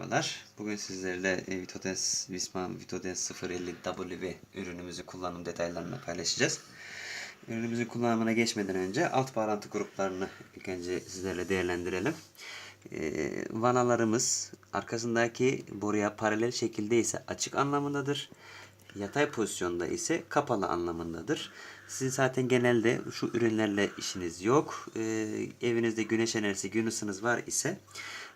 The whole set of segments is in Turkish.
merhabalar. Bugün sizlerle e, Vitodens Wisman Vitodens 050W ürünümüzü kullanım detaylarını paylaşacağız. Ürünümüzün kullanımına geçmeden önce alt bağlantı gruplarını ilk önce sizlerle değerlendirelim. E, vanalarımız arkasındaki boruya paralel şekilde ise açık anlamındadır. Yatay pozisyonda ise kapalı anlamındadır. Sizin zaten genelde şu ürünlerle işiniz yok. E, evinizde güneş enerjisi, gün ısınız var ise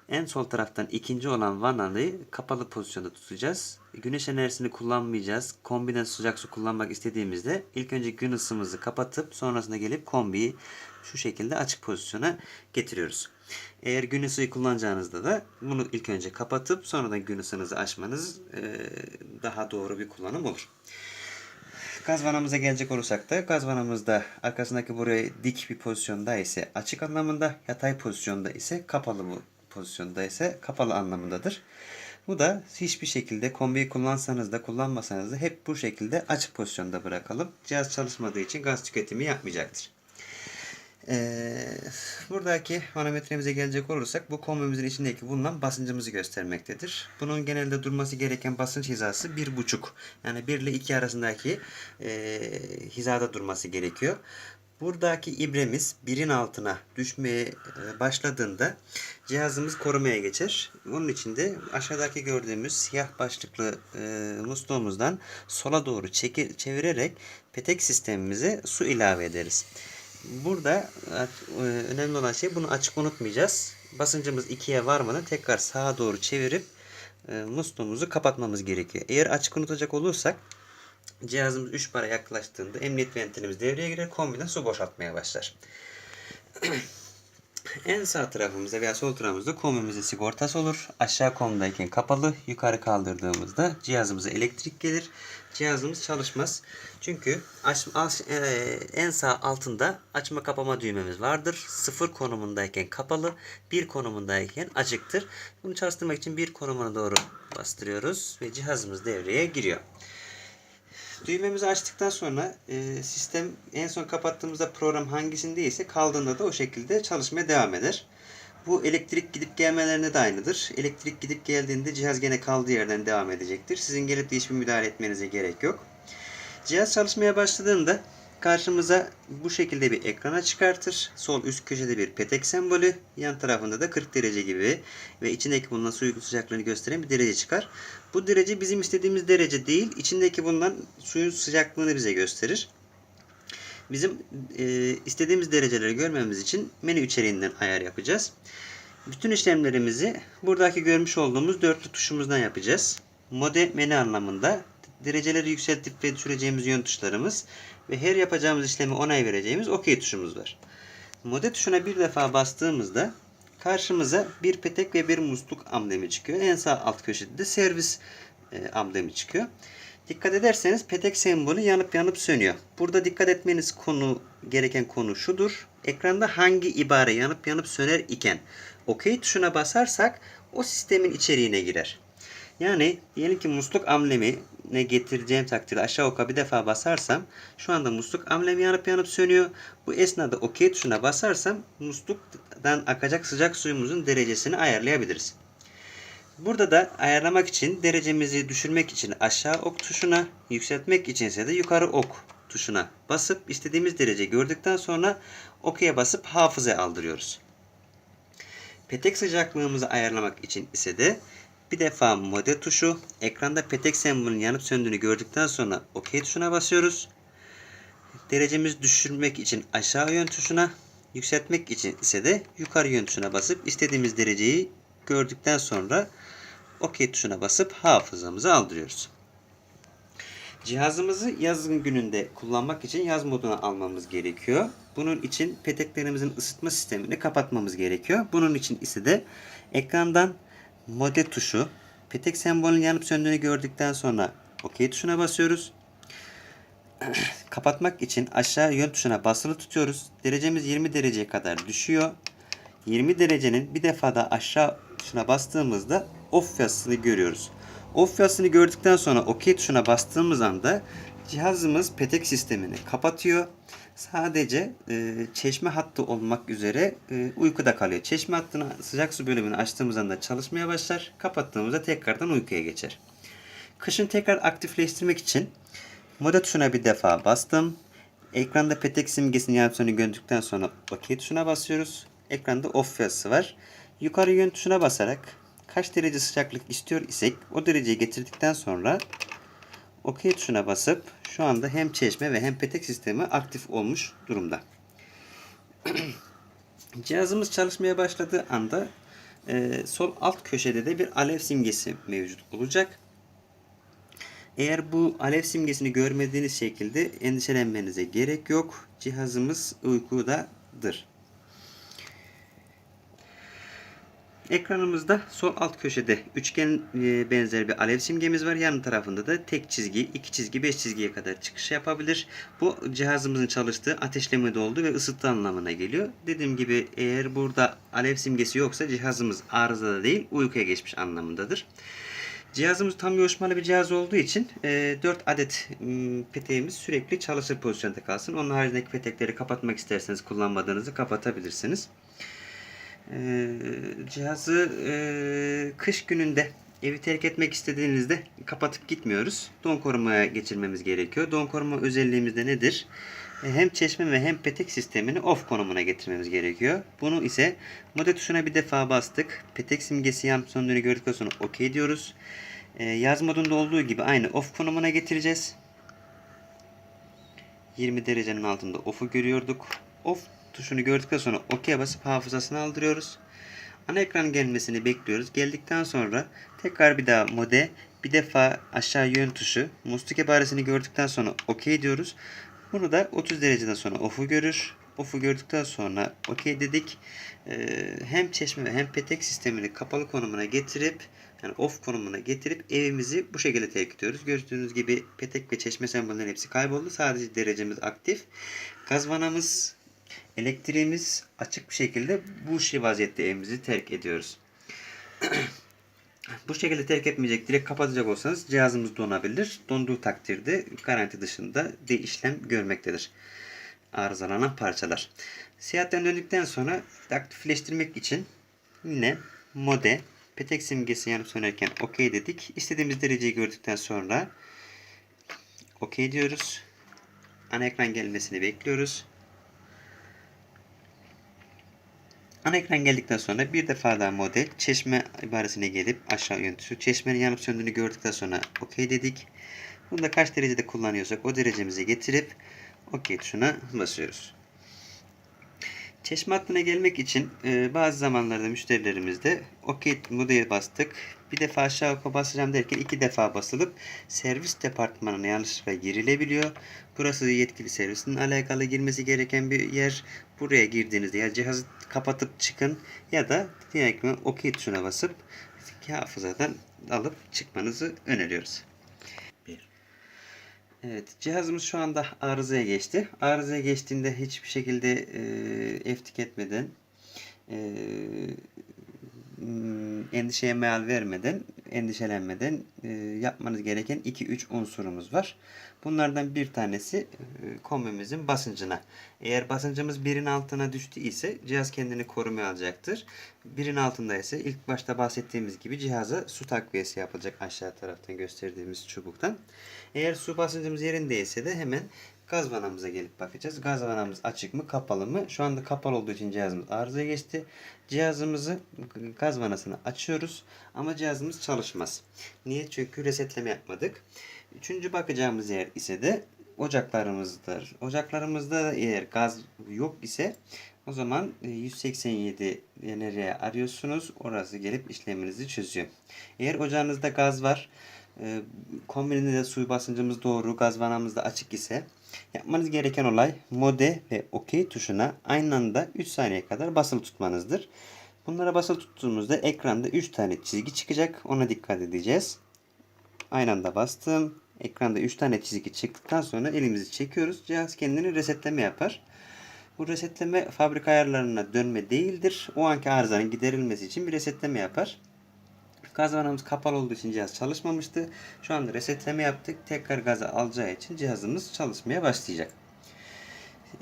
en sol taraftan ikinci olan vanayı kapalı pozisyonda tutacağız. Güneş enerjisini kullanmayacağız. Kombiden sıcak su kullanmak istediğimizde ilk önce gün ısımızı kapatıp sonrasında gelip kombiyi şu şekilde açık pozisyona getiriyoruz. Eğer gün ısıyı kullanacağınızda da bunu ilk önce kapatıp sonradan gün ısınızı açmanız eee, daha doğru bir kullanım olur. Gaz vanamıza gelecek olursak da gaz vanamızda arkasındaki buraya dik bir pozisyonda ise açık anlamında, yatay pozisyonda ise kapalı bu pozisyonda ise kapalı anlamındadır. Bu da hiçbir şekilde kombiyi kullansanız da kullanmasanız da hep bu şekilde açık pozisyonda bırakalım. Cihaz çalışmadığı için gaz tüketimi yapmayacaktır. Ee, buradaki manometremize gelecek olursak bu kombimizin içindeki bulunan basıncımızı göstermektedir. Bunun genelde durması gereken basınç hizası 1.5 yani 1 ile 2 arasındaki e, hizada durması gerekiyor. Buradaki ibremiz birin altına düşmeye e, başladığında cihazımız korumaya geçer. Bunun için de aşağıdaki gördüğümüz siyah başlıklı e, musluğumuzdan sola doğru çevirerek petek sistemimize su ilave ederiz. Burada e, önemli olan şey bunu açık unutmayacağız. Basıncımız 2'ye varmadan tekrar sağa doğru çevirip e, musluğumuzu kapatmamız gerekiyor. Eğer açık unutacak olursak cihazımız 3 bara yaklaştığında emniyet ventilimiz devreye girer. Kombiden su boşaltmaya başlar. en sağ tarafımızda veya sol tarafımızda kombimizin sigortası olur. Aşağı komdayken kapalı, yukarı kaldırdığımızda cihazımıza elektrik gelir. Cihazımız çalışmaz. Çünkü aç, aç- e, en sağ altında açma kapama düğmemiz vardır. Sıfır konumundayken kapalı, bir konumundayken açıktır. Bunu çalıştırmak için bir konumuna doğru bastırıyoruz ve cihazımız devreye giriyor. Düğmemizi açtıktan sonra e, sistem en son kapattığımızda program hangisindeyse kaldığında da o şekilde çalışmaya devam eder. Bu elektrik gidip gelmelerine de aynıdır. Elektrik gidip geldiğinde cihaz gene kaldığı yerden devam edecektir. Sizin gelip de hiçbir müdahale etmenize gerek yok. Cihaz çalışmaya başladığında karşımıza bu şekilde bir ekrana çıkartır. Sol üst köşede bir petek sembolü, yan tarafında da 40 derece gibi ve içindeki bulunan suyun sıcaklığını gösteren bir derece çıkar. Bu derece bizim istediğimiz derece değil, içindeki bulunan suyun sıcaklığını bize gösterir. Bizim e, istediğimiz dereceleri görmemiz için menü içeriğinden ayar yapacağız. Bütün işlemlerimizi buradaki görmüş olduğumuz dörtlü tuşumuzdan yapacağız. Mode menü anlamında dereceleri yükseltip ve düşüreceğimiz yön tuşlarımız ve her yapacağımız işlemi onay vereceğimiz OK tuşumuz var. Mode tuşuna bir defa bastığımızda karşımıza bir petek ve bir musluk amblemi çıkıyor. En sağ alt köşede de servis e, amblemi çıkıyor. Dikkat ederseniz petek sembolü yanıp yanıp sönüyor. Burada dikkat etmeniz konu gereken konu şudur. Ekranda hangi ibare yanıp yanıp söner iken OK tuşuna basarsak o sistemin içeriğine girer. Yani diyelim ki musluk amblemine getireceğim takdirde aşağı oka bir defa basarsam şu anda musluk amblemi yanıp yanıp sönüyor. Bu esnada OK tuşuna basarsam musluktan akacak sıcak suyumuzun derecesini ayarlayabiliriz. Burada da ayarlamak için derecemizi düşürmek için aşağı ok tuşuna, yükseltmek içinse de yukarı ok tuşuna basıp istediğimiz derece gördükten sonra OK'ye basıp hafızaya aldırıyoruz. Petek sıcaklığımızı ayarlamak için ise de bir defa mode tuşu, ekranda petek sembolünün yanıp söndüğünü gördükten sonra OK tuşuna basıyoruz. Derecemizi düşürmek için aşağı yön tuşuna, yükseltmek için ise de yukarı yön tuşuna basıp istediğimiz dereceyi gördükten sonra OK tuşuna basıp hafızamıza aldırıyoruz. Cihazımızı yazın gününde kullanmak için yaz moduna almamız gerekiyor. Bunun için peteklerimizin ısıtma sistemini kapatmamız gerekiyor. Bunun için ise de ekrandan mode tuşu, petek sembolünün yanıp söndüğünü gördükten sonra OK tuşuna basıyoruz. Kapatmak için aşağı yön tuşuna basılı tutuyoruz. Derecemiz 20 dereceye kadar düşüyor. 20 derecenin bir defa da aşağı tuşuna bastığımızda off yazısını görüyoruz. Off yazısını gördükten sonra OK tuşuna bastığımız anda cihazımız petek sistemini kapatıyor sadece e, çeşme hattı olmak üzere e, uykuda kalıyor. Çeşme hattını sıcak su bölümünü açtığımız anda çalışmaya başlar. Kapattığımızda tekrardan uykuya geçer. Kışın tekrar aktifleştirmek için moda tuşuna bir defa bastım. Ekranda petek simgesinin yansıtını gördükten sonra OK tuşuna basıyoruz. Ekranda off yazısı var. Yukarı yön tuşuna basarak kaç derece sıcaklık istiyor isek o dereceyi getirdikten sonra OK tuşuna basıp şu anda hem çeşme ve hem petek sistemi aktif olmuş durumda. Cihazımız çalışmaya başladığı anda e, sol alt köşede de bir alev simgesi mevcut olacak. Eğer bu alev simgesini görmediğiniz şekilde endişelenmenize gerek yok. Cihazımız uykudadır. Ekranımızda sol alt köşede üçgen e, benzer bir alev simgemiz var. Yan tarafında da tek çizgi, iki çizgi, beş çizgiye kadar çıkış yapabilir. Bu cihazımızın çalıştığı ateşleme doldu ve ısıttı anlamına geliyor. Dediğim gibi eğer burada alev simgesi yoksa cihazımız arızada değil uykuya geçmiş anlamındadır. Cihazımız tam yoğuşmalı bir cihaz olduğu için e, 4 adet m, peteğimiz sürekli çalışır pozisyonda kalsın. Onun haricindeki petekleri kapatmak isterseniz kullanmadığınızı kapatabilirsiniz. E, cihazı e, kış gününde evi terk etmek istediğinizde kapatıp gitmiyoruz. Don korumaya geçirmemiz gerekiyor. Don koruma özelliğimiz de nedir? E, Hem çeşme ve hem petek sistemini off konumuna getirmemiz gerekiyor. Bunu ise mode tuşuna bir defa bastık. Petek simgesi yan sonunu gördükten sonra OK diyoruz. E, Yaz modunda olduğu gibi aynı off konumuna getireceğiz. 20 derecenin altında off'u görüyorduk. Off tuşunu gördükten sonra OK'ye basıp hafızasını aldırıyoruz. Ana ekran gelmesini bekliyoruz. Geldikten sonra tekrar bir daha mode, bir defa aşağı yön tuşu, musluk ibaresini gördükten sonra OK diyoruz. Bunu da 30 dereceden sonra off'u görür. Off'u gördükten sonra OK dedik. Ee, hem çeşme ve hem petek sistemini kapalı konumuna getirip yani off konumuna getirip evimizi bu şekilde terk ediyoruz. Gördüğünüz gibi petek ve çeşme sembollerin hepsi kayboldu. Sadece derecemiz aktif. Gaz vanamız Elektriğimiz açık bir şekilde bu şey vaziyette evimizi terk ediyoruz. bu şekilde terk etmeyecek, direkt kapatacak olsanız cihazımız donabilir. Donduğu takdirde garanti dışında de işlem görmektedir. Arızalanan parçalar. Seyahatten döndükten sonra aktifleştirmek için yine mode petek simgesi yanıp sönerken OK dedik. İstediğimiz dereceyi gördükten sonra OK diyoruz. Ana ekran gelmesini bekliyoruz. Ana ekran geldikten sonra bir defa daha model çeşme ibaresine gelip aşağı yön tuşu çeşmenin yanıp söndüğünü gördükten sonra OK dedik. Bunu da kaç derecede kullanıyorsak o derecemizi getirip OK tuşuna basıyoruz. Çeşme hattına gelmek için e, bazı zamanlarda müşterilerimizde OK modeye bastık. Bir defa aşağı yukarı basacağım derken iki defa basılıp servis departmanına yanlışlıkla girilebiliyor. Burası yetkili servisin alakalı girmesi gereken bir yer. Buraya girdiğinizde ya cihazı kapatıp çıkın ya da direkt OK tuşuna basıp hafızadan alıp çıkmanızı öneriyoruz. Evet, cihazımız şu anda arızaya geçti. Arızaya geçtiğinde hiçbir şekilde e, F tüketmeden, e, endişeye meal vermeden, endişelenmeden e, yapmanız gereken 2-3 unsurumuz var. Bunlardan bir tanesi e, kombimizin basıncına. Eğer basıncımız birin altına düştü ise cihaz kendini korumaya alacaktır. Birin altında ise ilk başta bahsettiğimiz gibi cihaza su takviyesi yapılacak aşağı taraftan gösterdiğimiz çubuktan. Eğer su basıncımız yerindeyse de hemen gaz vanamıza gelip bakacağız. Gaz vanamız açık mı kapalı mı? Şu anda kapalı olduğu için cihazımız arızaya geçti. Cihazımızı gaz vanasını açıyoruz ama cihazımız çalışmaz. Niye? Çünkü resetleme yapmadık. Üçüncü bakacağımız yer ise de ocaklarımızdır. Ocaklarımızda da eğer gaz yok ise o zaman 187 nereye arıyorsunuz? Orası gelip işleminizi çözüyor. Eğer ocağınızda gaz var, e, kombininde de suyu basıncımız doğru, gaz vanamız da açık ise yapmanız gereken olay mode ve OK tuşuna aynı anda 3 saniye kadar basılı tutmanızdır. Bunlara basılı tuttuğumuzda ekranda 3 tane çizgi çıkacak. Ona dikkat edeceğiz. Aynı anda bastım. Ekranda 3 tane çizgi çıktıktan sonra elimizi çekiyoruz. Cihaz kendini resetleme yapar. Bu resetleme fabrika ayarlarına dönme değildir. O anki arızanın giderilmesi için bir resetleme yapar. Gaz vanamız kapalı olduğu için cihaz çalışmamıştı. Şu anda resetleme yaptık. Tekrar gaza alacağı için cihazımız çalışmaya başlayacak.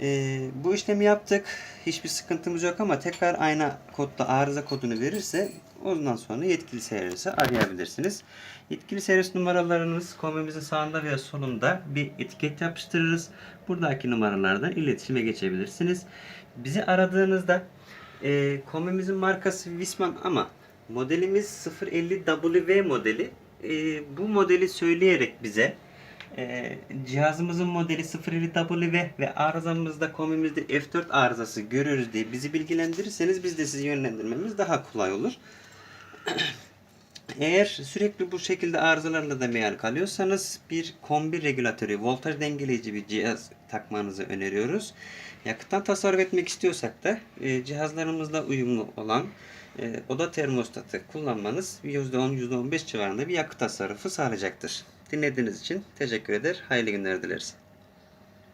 e, bu işlemi yaptık. Hiçbir sıkıntımız yok ama tekrar aynı kodda arıza kodunu verirse ondan sonra yetkili servisi arayabilirsiniz. Yetkili servis numaralarınız komimizin sağında veya solunda bir etiket yapıştırırız. Buradaki numaralardan iletişime geçebilirsiniz. Bizi aradığınızda e, komimizin markası Wisman ama modelimiz 050W modeli. E, bu modeli söyleyerek bize e, cihazımızın modeli 050W ve arızamızda komimizde F4 arızası görüyoruz diye bizi bilgilendirirseniz biz de sizi yönlendirmemiz daha kolay olur. Eğer sürekli bu şekilde arızalarla da meal kalıyorsanız bir kombi regülatörü, voltaj dengeleyici bir cihaz takmanızı öneriyoruz. Yakıttan tasarruf etmek istiyorsak da e, cihazlarımızla uyumlu olan e, oda termostatı kullanmanız %10-%15 civarında bir yakıt tasarrufu sağlayacaktır. Dinlediğiniz için teşekkür eder. Hayırlı günler dileriz.